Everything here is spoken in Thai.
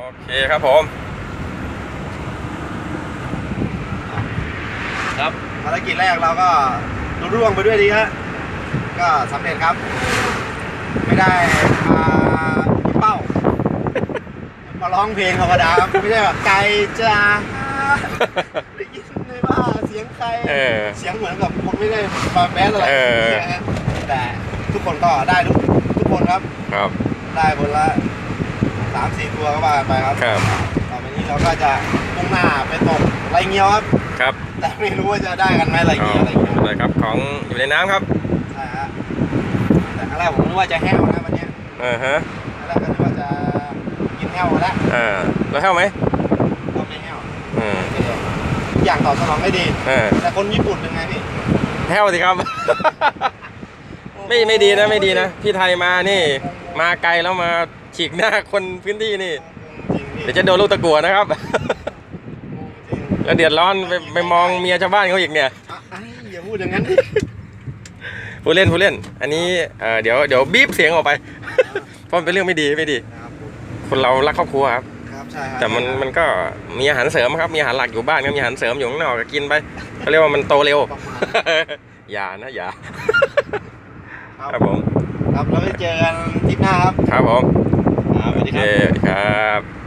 โอเคครับผม ครับภารกิจแรกเราก็ลุร่วงไปด้วยดีฮะก็สำเร็จครับ ไม่ได้มาที่เป้า มาร้องเพลงธรรมดาไม่ได้แบบไกลจ้าได้ยินเลยว่าเสียงใครเออ เสียงเหมือนกับคนไม่ได้มาแบสอะไรเออนะฮะแต่ทุกคนก็ได้ทุกทุกคนครับ ครับ ได้คนละ สามสี่ตัวก็ว่ากันไปครับครับ ต่อไปนี้เราก็จะมุ่งหน้าไปตกไรเงี้ยวครับ ครับแต่ไม่รู้ว่าจะได้กันไหมไรอ๋อเงี้ยวอะไรเงี้ยเลยครับ ของอยู่ในน้ำครับใช่ฮะแต่ครั้งแรกผมนึกว่าจะแห้วนะวันเนี้ยเออฮะครั้งแรกก็นึกว่าจะกินแห้วกันแล้วอ่าแล้วเท่าไหมก็ไม่แห้วอืมทุกอย่างตอบสนองได้ดีเออแต่คนญี่ปุ่นเป็นไงพี่แท้วสิครับ ไม่ไม่ดีนะไม่ดีนะ พี่ไทยมานี่ มาไกลแล้วมาฉีกหน้าคนพื้นที่นี่จริงพี่เดี๋ยวจะโดนลูกตะกั่วนะครับจริงแล้วเดือดร้อนไปไปมองเมียชาวบ้านเขาอีกเนี่ย อะไอ้อย่าพูดอย่างนั้นดิผู้เล่นผู้เล่น อันนี้เอ่อเดี๋ยวเดี๋ยวบีบเสียงออกไป เพราะมันเป็นเรื่องไม่ดีไม่ดี ครับผมคนเรารักครอบครัวครับ ครับใช่ครับแต่มันมันก็มีอาหารเสริมครับ มีอาหารหลักอยู่บ้านก็มีอาหารเสริมอยู่ข้างนอกก็กินไปเขาเรียกว่ามันโตเร็วประมาณอย่านะอย่าครับ ครับผม ครับแล้วไปเจอกันทริปหน้าครับ ครับผม ครับสวัสโอดีเคครับ ครับ